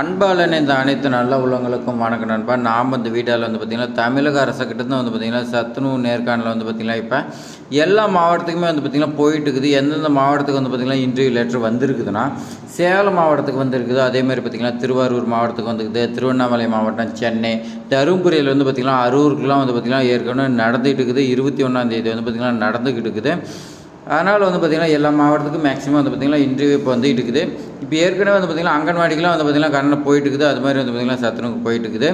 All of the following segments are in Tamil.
அன்பாளன் இந்த அனைத்து நல்ல உள்ளவங்களுக்கும் வணக்கம் நண்பா. நாம் இந்த வீடியோவில் வந்து பார்த்திங்கன்னா தமிழக அரசுக்கிட்ட தான் வந்து பார்த்திங்கன்னா சத்துணவு நேர்காணலில் வந்து பார்த்திங்கன்னா இப்போ எல்லா மாவட்டத்துக்குமே வந்து பார்த்திங்கன்னா போயிட்டு இருக்குது எந்தெந்த மாவட்டத்துக்கு வந்து பார்த்திங்கன்னா இன்டர்வியூ லெட்டர் வந்திருக்குதுன்னா சேலம் மாவட்டத்துக்கு வந்திருக்குது. அதே மாதிரி பார்த்திங்கன்னா திருவாரூர் மாவட்டத்துக்கு வந்துருக்குது. திருவண்ணாமலை மாவட்டம் சென்னை தருமபுரியில் வந்து பார்த்திங்கன்னா அரூருக்குலாம் வந்து பார்த்திங்கன்னா ஏற்கனவே நடந்துகிட்டு இருக்குது. இருபத்தி ஒன்றாந்தேதி வந்து பார்த்திங்கன்னா நடந்துக்கிட்டு இருக்குது. அதனால் வந்து பார்த்திங்கன்னா எல்லா மாவட்டத்துக்கும் மேக்ஸிமம் வந்து பார்த்திங்கன்னா இன்டர்வியூ இப்போ வந்துட்டு இருக்குது. இப்போ ஏற்கனவே வந்து பார்த்திங்கன்னா அங்கன்வாடிக்கெலாம் வந்து பார்த்திங்கன்னா கரண்ட் போயிட்டு இருக்குது. அது மாதிரி வந்து பார்த்திங்கன்னா சத்துணவுக்கு போயிட்டு இருக்குது.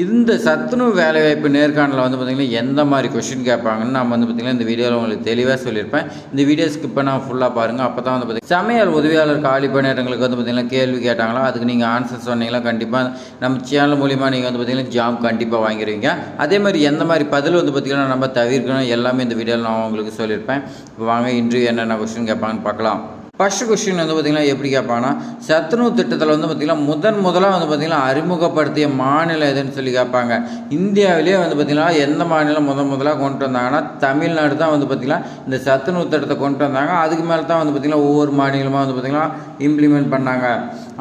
இந்த சத்துணவு வேலைவாய்ப்பு நேர்காணலில் வந்து பார்த்திங்கன்னா எந்த மாதிரி கொஷின் கேட்பாங்கன்னு நான் வந்து பார்த்திங்கன்னா இந்த வீடியோவில் உங்களுக்கு தெளிவாக சொல்லியிருப்பேன். இந்த வீடியோ ஸ்கிப் நான் ஃபுல்லாக பாருங்கள் அப்போ தான் வந்து பார்த்திங்கன்னா சமையல் உதவியாளர் காலி பணியிடங்களுக்கு வந்து பார்த்திங்கன்னா கேள்வி கேட்டாங்களா? அதுக்கு நீங்கள் ஆன்சர் சொன்னீங்களா? கண்டிப்பாக நம்ம சேனல் மூலிமா நீங்கள் வந்து பார்த்திங்கன்னா ஜாப் கண்டிப்பாக வாங்கிடுவீங்க அதே மாதிரி எந்த மாதிரி பதில் வந்து பார்த்திங்கன்னா நம்ம தவிர்க்கணும் எல்லாமே இந்த வீடியோவில் நான் உங்களுக்கு சொல்லியிருப்பேன். இப்போ வாங்க இன்டர்வியூ என்னென்ன கொஷின் கேட்பாங்கன்னு பார்க்கலாம். ஃபஸ்ட்டு கொஸ்டின் வந்து பார்த்திங்கன்னா எப்படி கேட்பாங்கன்னா சத்துணவு திட்டத்தில் வந்து பார்த்திங்கன்னா முதன் முதலாக வந்து பார்த்திங்கன்னா அறிமுகப்படுத்திய மாநிலம் எதுன்னு சொல்லி கேட்பாங்க இந்தியாவிலேயே வந்து பார்த்திங்கன்னா எந்த மாநிலம் முதன் முதலாக கொண்டு வந்தாங்கன்னா தமிழ்நாடு தான் வந்து பார்த்திங்கன்னா இந்த சத்துணவு திட்டத்தை கொண்டு வந்தாங்க அதுக்கு மேலே தான் வந்து பார்த்திங்கன்னா ஒவ்வொரு மாநிலமாக வந்து பார்த்திங்கன்னா இம்ப்ளிமெண்ட் பண்ணாங்க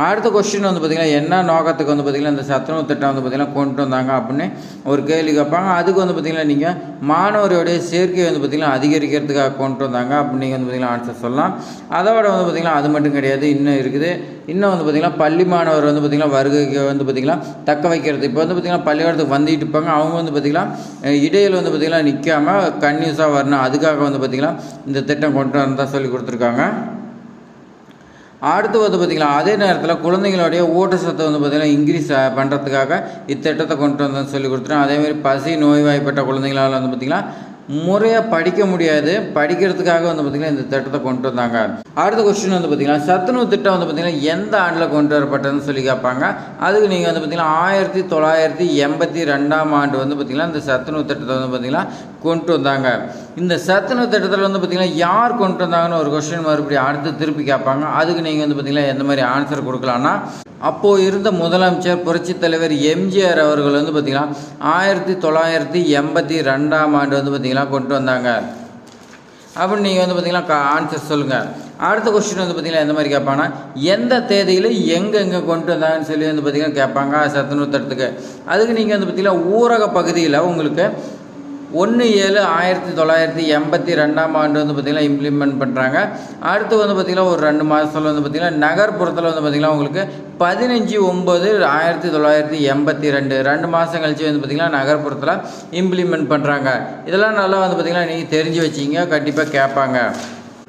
அடுத்த கொஸ்டின் வந்து பார்த்திங்கன்னா என்ன நோக்கத்துக்கு வந்து பார்த்திங்கன்னா இந்த சத்துணவு திட்டம் வந்து பார்த்திங்கன்னா கொண்டு வந்தாங்க அப்படின்னு ஒரு கேள்வி கேட்பாங்க அதுக்கு வந்து பார்த்திங்கன்னா நீங்கள் மாணவருடைய சேர்க்கை வந்து பார்த்திங்கன்னா அதிகரிக்கிறதுக்காக கொண்டு வந்தாங்க அப்படின்னு நீங்கள் வந்து பார்த்திங்கன்னா ஆன்சர் சொல்லலாம் அதோட வந்து பார்த்திங்கன்னா அது மட்டும் கிடையாது இன்னும் இருக்குது இன்னும் வந்து பார்த்திங்கன்னா பள்ளி மாணவர் வந்து பார்த்திங்கன்னா வருகைக்கு வந்து பார்த்திங்கன்னா தக்க வைக்கிறது இப்போ வந்து பார்த்திங்கன்னா பள்ளிக்கூடத்துக்கு வந்துட்டு இருப்பாங்க அவங்க வந்து பார்த்திங்கன்னா இடையில் வந்து பார்த்திங்கன்னா நிற்காம கன்யூஸாக வரணும் அதுக்காக வந்து பார்த்திங்கன்னா இந்த திட்டம் கொண்டு வந்தால் சொல்லி கொடுத்துருக்காங்க அடுத்து வந்து பார்த்திங்கன்னா அதே நேரத்தில் குழந்தைங்களுடைய ஊட்டச்சத்தை வந்து பார்த்திங்கன்னா இன்க்ரீஸ் பண்ணுறதுக்காக இத்திட்டத்தை கொண்டு வந்தேன்னு சொல்லி கொடுத்துருவோம் அதேமாதிரி பசி நோய்வாய்ப்பட்ட குழந்தைங்களால் வந்து பார்த்திங்கன்னா முறையாக படிக்க முடியாது. படிக்கிறதுக்காக வந்து பார்த்திங்கன்னா இந்த திட்டத்தை கொண்டு வந்தாங்க. அடுத்த கொஸ்டின் வந்து பார்த்திங்கன்னா சத்துணவு திட்டம் வந்து பார்த்திங்கன்னா எந்த ஆண்டில் கொண்டு வரப்பட்டதுன்னு சொல்லி கேட்பாங்க. அதுக்கு நீங்கள் வந்து பார்த்திங்கன்னா ஆயிரத்தி தொள்ளாயிரத்தி எண்பத்தி ரெண்டாம் ஆண்டு வந்து பார்த்திங்கன்னா இந்த சத்துணவு திட்டத்தை வந்து பார்த்திங்கன்னா கொண்டு வந்தாங்க. இந்த சத்துணவு திட்டத்தில் வந்து பார்த்திங்கன்னா யார் கொண்டு வந்தாங்கன்னு ஒரு கொஸ்டின் மறுபடியும் அடுத்து திருப்பி கேட்பாங்க. அதுக்கு நீங்கள் வந்து பார்த்திங்கன்னா எந்த மாதிரி ஆன்சர் கொடுக்கலான்னா அப்போது இருந்த முதலமைச்சர் புரட்சித் தலைவர் எம்ஜிஆர் அவர்கள் வந்து பார்த்திங்கன்னா ஆயிரத்தி தொள்ளாயிரத்தி எண்பத்தி ரெண்டாம் ஆண்டு வந்து பார்த்திங்கன்னா கொண்டு வந்தாங்க. அப்படின்னு நீங்கள் வந்து பார்த்தீங்கன்னா ஆன்சர் சொல்லுங்கள் அடுத்த கொஸ்டின் வந்து பார்த்தீங்கன்னா எந்த மாதிரி கேட்பாங்கன்னா எந்த தேதியில் எங்கெங்கே கொண்டு வந்தாங்கன்னு சொல்லி வந்து பார்த்தீங்கன்னா கேட்பாங்க சத்துணவு அதுக்கு நீங்கள் வந்து பார்த்தீங்கன்னா ஊரக பகுதியில் உங்களுக்கு ஒன்று ஏழு ஆயிரத்தி தொள்ளாயிரத்தி எண்பத்தி ரெண்டாம் ஆண்டு வந்து பார்த்திங்கன்னா இம்ப்ளிமெண்ட் பண்ணுறாங்க அடுத்து வந்து பார்த்திங்கன்னா ஒரு ரெண்டு மாதத்தில் வந்து பார்த்திங்கன்னா நகர்ப்புறத்தில் வந்து பார்த்திங்கன்னா உங்களுக்கு பதினஞ்சு ஒம்பது ஆயிரத்தி தொள்ளாயிரத்தி எண்பத்தி ரெண்டு ரெண்டு மாதம் கழிச்சு வந்து பார்த்திங்கன்னா நகர்ப்புறத்தில் இம்ப்ளிமெண்ட் பண்ணுறாங்க இதெல்லாம் நல்லா வந்து பார்த்திங்கன்னா நீங்கள் தெரிஞ்சு வச்சிங்க கண்டிப்பாக கேட்பாங்க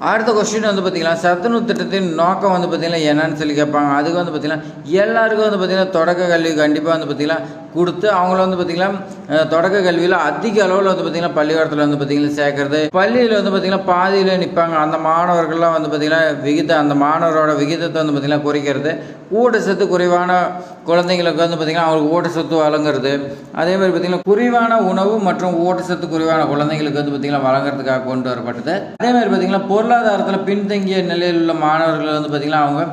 அடுத்த கொஸ்டின் வந்து பார்த்திங்கன்னா சத்துணவு திட்டத்தின் நோக்கம் வந்து பார்த்திங்கன்னா என்னன்னு சொல்லி கேட்பாங்க அதுக்கு வந்து பார்த்திங்கன்னா எல்லாருக்கும் வந்து பார்த்திங்கன்னா தொடக்க கல்வி கண்டிப்பாக வந்து பார்த்திங்கன்னா கொடுத்து அவங்கள வந்து பார்த்திங்கன்னா தொடக்க கல்வியில் அதிக அளவில் வந்து பார்த்திங்கன்னா பள்ளிக்கூடத்தில் வந்து பார்த்திங்கன்னா சேர்க்கறது பள்ளியில் வந்து பார்த்திங்கன்னா பாதியில் நிற்பாங்க அந்த மாணவர்கள்லாம் வந்து பார்த்திங்கன்னா விகித அந்த மாணவரோட விகிதத்தை வந்து பார்த்திங்கன்னா குறைக்கிறது. ஊட்டச்சத்து குறைவான குழந்தைங்களுக்கு வந்து பார்த்திங்கன்னா அவங்களுக்கு ஊட்டச்சத்து வழங்குறது. அதே மாதிரி பார்த்திங்கன்னா குறைவான உணவு மற்றும் ஊட்டச்சத்து குறைவான குழந்தைங்களுக்கு வந்து பார்த்திங்கன்னா வழங்குறதுக்காக கொண்டு வரப்பட்டது. அதே மாதிரி பார்த்திங்கன்னா பொருளாதாரத்தில் பின்தங்கிய நிலையில் உள்ள மாணவர்கள் வந்து பார்த்திங்கன்னா அவங்க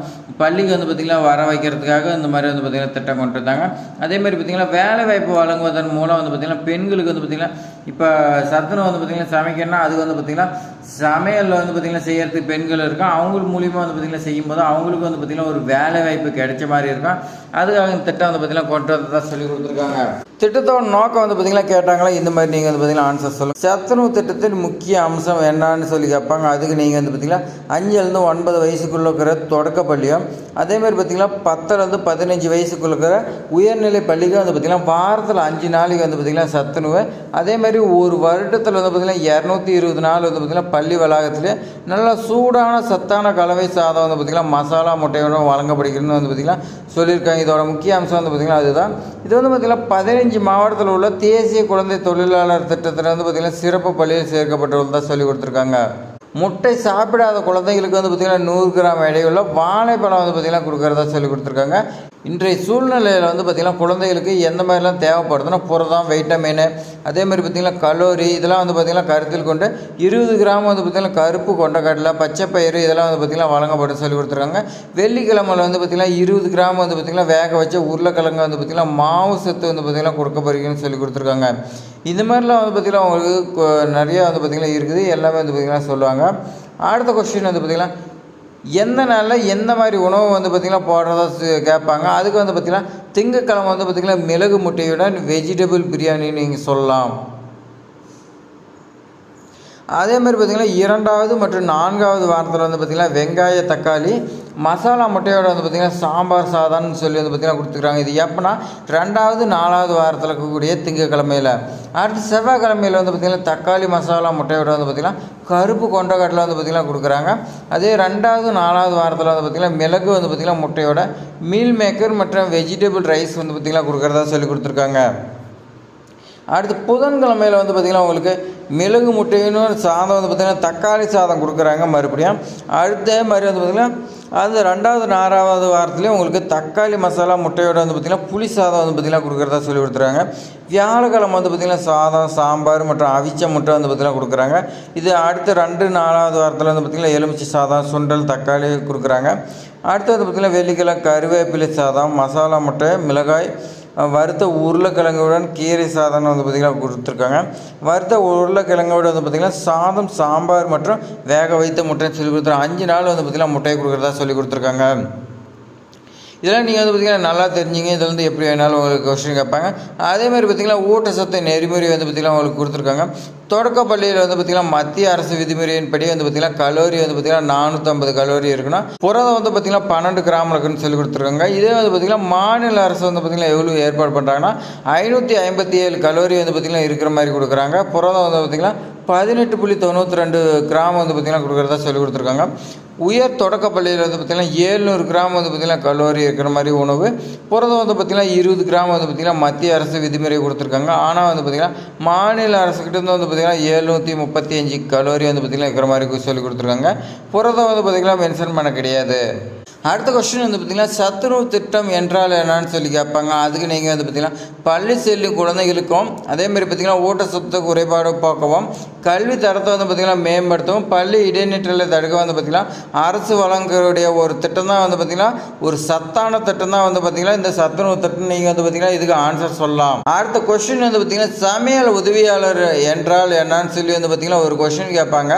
பள்ளிக்கு வந்து பார்த்திங்கன்னா வர வைக்கிறதுக்காக இந்த மாதிரி வந்து பார்த்திங்கன்னா திட்டம் கொண்டு வந்தாங்க. அதே மாதிரி பார்த்திங்கன்னா வேலை வாய்ப்பு வழங்குவதன் மூலம் வந்து பார்த்திங்கன்னா பெண்களுக்கு வந்து பார்த்திங்கன்னா இப்போ சத்துணவு வந்து பார்த்திங்கன்னா சமைக்கணும்னா அது வந்து பார்த்திங்கன்னா சமையலில் வந்து பார்த்திங்கன்னா செய்கிறதுக்கு பெண்கள் இருக்கும் அவங்க மூலியமாக வந்து பார்த்திங்கன்னா செய்யும்போது அவங்களுக்கு வந்து பார்த்திங்கன்னா ஒரு வேலை வாய்ப்பு கிடைச்ச மாதிரி இருக்கும் அதுக்காக இந்த திட்டம் வந்து பார்த்திங்கன்னா கொண்டு வந்ததாக சொல்லி கொடுத்துருக்காங்க திட்டத்தோட நோக்கம் வந்து பார்த்திங்கன்னா கேட்டாங்களா இந்த மாதிரி நீங்கள் வந்து பார்த்திங்கன்னா ஆன்சர் சொல்லுங்கள் சத்துணவு திட்டத்தின் முக்கிய அம்சம் என்னன்னு சொல்லி கேட்பாங்க அதுக்கு நீங்கள் வந்து பார்த்திங்கன்னா அஞ்சுலேருந்து ஒன்பது வயசுக்குள்ள இருக்கிற தொடக்க பள்ளியும் அதே மாதிரி பார்த்திங்கன்னா பத்துலேருந்து பதினஞ்சு வயசுக்குள்ள இருக்கிற உயர்நிலை பள்ளிக்கும் வந்து பார்த்திங்கன்னா வாரத்தில் அஞ்சு நாளைக்கு வந்து பார்த்திங்கன்னா சத்துணவு அதே மாதிரி ஒரு வருடத்தில் வந்து பார்த்திங்கன்னா இரநூத்தி இருபது நாள் வந்து பார்த்திங்கன்னா பள்ளி வளாகத்தில் நல்லா சூடான சத்தான கலவை சாதம் வந்து பார்த்திங்கன்னா மசாலா முட்டையோட வழங்கப்படுகிறதுன்னு வந்து பார்த்திங்கன்னா சொல்லியிருக்காங்க. இதோட முக்கிய அம்சம் வந்து பார்த்திங்கன்னா அதுதான். இது வந்து பார்த்திங்கன்னா பதினஞ்சு மாவட்டத்தில் உள்ள தேசிய குழந்தை தொழிலாளர் திட்டத்தில் வந்து பார்த்திங்கன்னா சிறப்பு பள்ளியில் சேர்க்கப்பட்டுள்ளதாக சொல்லி கொடுத்துருக்காங்க. முட்டை சாப்பிடாத குழந்தைங்களுக்கு வந்து பார்த்திங்கன்னா நூறு கிராம் எடையுள்ள வாழைப்பழம் வந்து பார்த்திங்கன்னா கொடுக்குறதா சொல்லி கொடுத்துருக்காங்க. இன்றைய சூழ்நிலையில் வந்து பார்த்திங்கன்னா குழந்தைகளுக்கு எந்த மாதிரிலாம் தேவைப்படுதுன்னா புரதம் வைட்டமின் அதே மாதிரி பார்த்திங்கன்னா கலோரி இதெல்லாம் வந்து பார்த்திங்கன்னா கருத்தில் கொண்டு இருபது கிராம் வந்து பார்த்திங்கன்னா கருப்பு கொண்டக்கடலை பச்சை பயிறு இதெல்லாம் வந்து பார்த்திங்கன்னா வழங்கப்படும் சொல்லி கொடுத்துருக்காங்க வெள்ளிக்கிழமையில் வந்து பார்த்திங்கன்னா இருபது கிராம் வந்து பார்த்திங்கன்னா வேக வச்ச உருளைக்கிழங்கு வந்து பார்த்திங்கன்னா மாவு சத்து வந்து பார்த்திங்கன்னா கொடுக்கப்படுகிறதுன்னு சொல்லி கொடுத்துருக்காங்க இந்த மாதிரிலாம் வந்து பார்த்திங்கன்னா அவங்களுக்கு நிறையா வந்து பார்த்திங்கன்னா இருக்குது எல்லாமே வந்து பார்த்திங்கன்னா சொல்லுவாங்க அடுத்த கொஸ்டின் வந்து பார்த்திங்கன்னா எந்த நாளில் எந்த மாதிரி உணவு வந்து பார்த்திங்கன்னா போடுறதா கேட்பாங்க அதுக்கு வந்து பார்த்திங்கன்னா திங்கக்கிழமை வந்து பார்த்திங்கன்னா மிளகு முட்டையுடன் வெஜிடபிள் பிரியாணி நீங்கள் சொல்லலாம். அதே மாதிரி பார்த்திங்கன்னா இரண்டாவது மற்றும் நான்காவது வாரத்தில் வந்து பார்த்திங்கன்னா வெங்காய தக்காளி மசாலா முட்டையோட வந்து பார்த்திங்கன்னா சாம்பார் சாதம்னு சொல்லி வந்து பார்த்திங்கன்னா கொடுத்துருக்காங்க. இது எப்போனா ரெண்டாவது நாலாவது வாரத்தில் இருக்கக்கூடிய திங்கக்கிழமையில். அடுத்து செவ்வாய்க்கிழமையில் வந்து பார்த்திங்கன்னா தக்காளி மசாலா முட்டையோட வந்து பார்த்திங்கன்னா கருப்பு கொண்டக்கடலை வந்து பார்த்திங்கன்னா கொடுக்குறாங்க. அதே ரெண்டாவது நாலாவது வாரத்தில் வந்து பார்த்திங்கன்னா மிளகு வந்து பார்த்திங்கன்னா முட்டையோட மீல் மேக்கர் மற்றும் வெஜிடபிள் ரைஸ் வந்து பார்த்திங்கன்னா கொடுக்குறதா சொல்லி கொடுத்துருக்காங்க. அடுத்து புதன்கிழமையில் வந்து பார்த்திங்கன்னா உங்களுக்கு மிளகு முட்டைன்னு சாதம் வந்து பார்த்திங்கன்னா தக்காளி சாதம் கொடுக்குறாங்க மறுபடியும். அடுத்த மாதிரி வந்து பார்த்திங்கன்னா அது ரெண்டாவது நாலாவது வாரத்துலேயும் உங்களுக்கு தக்காளி மசாலா முட்டையோட வந்து பார்த்திங்கன்னா புளி சாதம் வந்து பார்த்திங்கன்னா கொடுக்குறதா சொல்லி கொடுத்துருக்காங்க. வியாழக்கிழமை வந்து பார்த்திங்கன்னா சாதம் சாம்பார் மற்றும் அவிச்ச முட்டை வந்து பார்த்திங்கன்னா கொடுக்குறாங்க. இது அடுத்த ரெண்டு நாலாவது வாரத்தில் வந்து பார்த்திங்கன்னா எலுமிச்சை சாதம் சுண்டல் தக்காளி கொடுக்குறாங்க. அடுத்து வந்து பார்த்திங்கன்னா வெள்ளிக்கிழமை கருவேப்பிலை சாதம் மசாலா முட்டை மிளகாய் வறுத்த உருளைக்கிழங்குடன் கீரை சாதம் வந்து பார்த்திங்கன்னா கொடுத்துருக்காங்க. வறுத்த உருளைக்கிழங்கோட வந்து பார்த்திங்கன்னா சாதம் சாம்பார் மற்றும் வேக வைத்த முட்டைன்னு சொல்லி கொடுத்துருக்காங்க. அஞ்சு நாள் வந்து பார்த்திங்கன்னா முட்டையை கொடுக்குறதா சொல்லி கொடுத்துருக்காங்க. இதெல்லாம் நீங்கள் வந்து பார்த்திங்கன்னா நல்லா தெரிஞ்சிங்க இதில் வந்து எப்படி வேணாலும் உங்களுக்கு கொஸ்டின் கேட்பாங்க அதே மாதிரி பார்த்திங்கன்னா ஊட்டச்சத்து நெறிமுறை வந்து பார்த்திங்கன்னா உங்களுக்கு கொடுத்துருக்காங்க தொடக்க பள்ளியில் வந்து பார்த்திங்கன்னா மத்திய அரசு விதிமுறையின் படி வந்து பார்த்திங்கன்னா கலோரி வந்து பார்த்திங்கன்னா நானூற்றம்பது கலோரி இருக்குன்னா புரதம் வந்து பார்த்திங்கன்னா பன்னெண்டு கிராம் இருக்குன்னு சொல்லி கொடுத்துருக்காங்க இதே வந்து பார்த்திங்கன்னா மாநில அரசு வந்து பார்த்திங்கன்னா எவ்வளோ ஏற்பாடு பண்ணுறாங்கன்னா ஐநூற்றி ஐம்பத்தி ஏழு கலோரி வந்து பார்த்திங்கன்னா இருக்கிற மாதிரி கொடுக்குறாங்க புரதம் வந்து பார்த்திங்கன்னா பதினெட்டு புள்ளி தொண்ணூற்றி ரெண்டு கிராம் வந்து பார்த்திங்கன்னா கொடுக்குறதா சொல்லி கொடுத்துருக்காங்க உயர் தொடக்க பள்ளியில் வந்து பார்த்திங்கன்னா ஏழ்நூறு கிராம் வந்து பார்த்திங்கன்னா கலோரி இருக்கிற மாதிரி உணவு. புரதம் வந்து பார்த்திங்கன்னா இருபது கிராம் வந்து பார்த்திங்கன்னா மத்திய அரசு விதிமுறை கொடுத்துருக்காங்க. ஆனால் வந்து பார்த்திங்கன்னா மாநில அரசுக்கிட்டேருந்து வந்து பார்த்திங்கன்னா எழுநூற்றி முப்பத்தி அஞ்சு கலோரி வந்து பார்த்திங்கன்னா இருக்கிற மாதிரி சொல்லி கொடுத்துருக்காங்க. புரதம் வந்து பார்த்திங்கன்னா மென்ஷன் பண்ண கிடையாது. அடுத்த கொஸ்டின் வந்து பார்த்திங்கன்னா சத்துணவு திட்டம் என்றால் என்னன்னு சொல்லி கேட்பாங்க அதுக்கு நீங்கள் வந்து பார்த்திங்கன்னா பள்ளி செல்லும் குழந்தைகளுக்கும் அதேமாதிரி பார்த்திங்கன்னா ஊட்டச்சத்து குறைபாடு போக்கவும் கல்வி தரத்தை வந்து பார்த்திங்கன்னா மேம்படுத்தவும் பள்ளி இடைநிற்றலை தடுக்க வந்து பார்த்திங்கன்னா அரசு வழங்கக்கூடிய ஒரு திட்டம் தான் வந்து பார்த்திங்கன்னா ஒரு சத்தான திட்டம் தான் வந்து பார்த்திங்கன்னா இந்த சத்துணவு திட்டம் நீங்கள் வந்து பார்த்திங்கன்னா இதுக்கு ஆன்சர் சொல்லலாம் அடுத்த கொஸ்டின் வந்து பார்த்திங்கன்னா சமையல் உதவியாளர் என்றால் என்னன்னு சொல்லி வந்து பார்த்திங்கன்னா ஒரு கொஸ்டின் கேட்பாங்க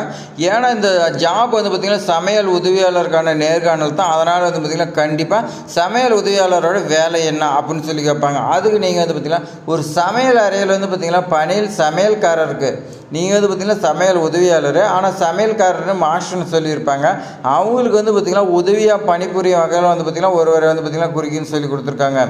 ஏன்னா இந்த ஜாப் வந்து பார்த்திங்கன்னா சமையல் உதவியாளருக்கான நேர்காணல் தான் அதனால் வந்து பார்த்திங்கன்னா கண்டிப்பாக சமையல் உதவியாளரோட வேலை என்ன அப்படின்னு சொல்லி கேட்பாங்க அதுக்கு நீங்கள் வந்து பார்த்திங்கன்னா ஒரு சமையல் அறையில் வந்து பார்த்திங்கன்னா பணியில் சமையல்காரருக்கு நீங்கள் வந்து பார்த்திங்கன்னா சமையல் உதவியாளர் ஆனால் சமையல்காரர்னு மாஸ்டர்னு சொல்லியிருப்பாங்க அவங்களுக்கு வந்து பார்த்திங்கன்னா உதவியாக பணிபுரியும் வகையில் வந்து பார்த்திங்கன்னா ஒருவரை வந்து பார்த்திங்கன்னா குறுக்கின்னு சொல்லி கொடுத்துருக்காங்க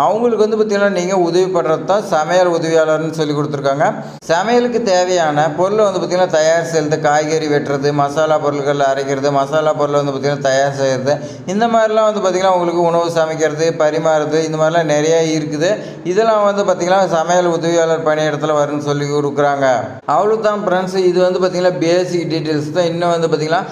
அவங்களுக்கு வந்து பார்த்திங்கன்னா நீங்கள் உதவி பண்ணுறது தான் சமையல் உதவியாளர்னு சொல்லி கொடுத்துருக்காங்க சமையலுக்கு தேவையான பொருளை வந்து பார்த்திங்கன்னா தயார் செய்கிறது காய்கறி வெட்டுறது மசாலா பொருட்கள் அரைக்கிறது மசாலா பொருளை வந்து பார்த்திங்கன்னா தயார் செய்கிறது இந்த மாதிரிலாம் வந்து பார்த்திங்கன்னா உங்களுக்கு உணவு சமைக்கிறது பரிமாறுறது இந்த மாதிரிலாம் நிறைய இருக்குது இதெல்லாம் வந்து பார்த்திங்கன்னா சமையல் உதவியாளர் பணியிடத்தில் வரும்னு சொல்லி கொடுக்குறாங்க அவ்வளோ தான் ஃப்ரெண்ட்ஸ் இது வந்து பார்த்திங்கன்னா பேசிக் டீட்டெயில்ஸ் தான் இன்னும் வந்து பார்த்திங்கன்னா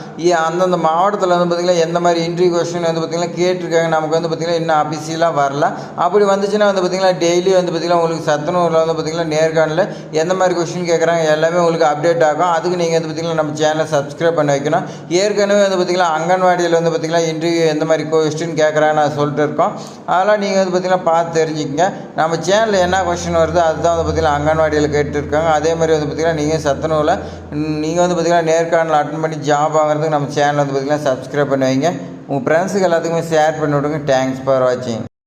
அந்தந்த மாவட்டத்தில் வந்து பார்த்திங்கன்னா எந்த மாதிரி இன்ட்ரி கொஸ்டின் வந்து பார்த்திங்கன்னா கேட்டிருக்காங்க நமக்கு வந்து பார்த்திங்கன்னா இன்னும் அபிஷியலாக வரல அப்படி வந்துச்சுன்னா வந்து பார்த்திங்கன்னா டெய்லி வந்து பார்த்திங்கன்னா உங்களுக்கு சத்துணூரில் வந்து பார்த்திங்கன்னா நேர்காணலில் எந்த மாதிரி கொஸ்டின் கேட்குறாங்க எல்லாமே உங்களுக்கு அப்டேட் ஆகும் அதுக்கு நீங்கள் வந்து பார்த்திங்கன்னா நம்ம சேனலை சப்ஸ்கிரைப் பண்ணி வைக்கணும் ஏற்கனவே வந்து பார்த்திங்கன்னா அங்கன்வாடியில் வந்து பார்த்திங்கன்னா இன்டர்வியூ எந்த மாதிரி கொஸ்டின் கேட்குறாங்க நான் சொல்லிட்டு இருக்கோம். அதெல்லாம் நீங்கள் வந்து பார்த்திங்கன்னா பார்த்து தெரிஞ்சுக்கங்க. நம்ம சேனலில் என்ன கொஸ்டின் வருதோ அதுதான் வந்து பார்த்திங்கன்னா அங்கன்வாடியில் கேட்டுருக்காங்க. அதே மாதிரி வந்து பார்த்திங்கன்னா நீங்கள் சத்துணவில் நீங்கள் வந்து பார்த்திங்கன்னா நேர்காணல் அட்டன் பண்ணி ஜாப் வாங்குறதுக்கு நம்ம சேனல் வந்து பார்த்திங்கன்னா சப்ஸ்கிரைப் பண்ணி வைங்க. உங்கள் ஃப்ரெண்ட்ஸுக்கு எல்லாத்துக்குமே ஷேர் பண்ணி விடுங்க. தேங்க்ஸ் ஃபார் வாட்சிங்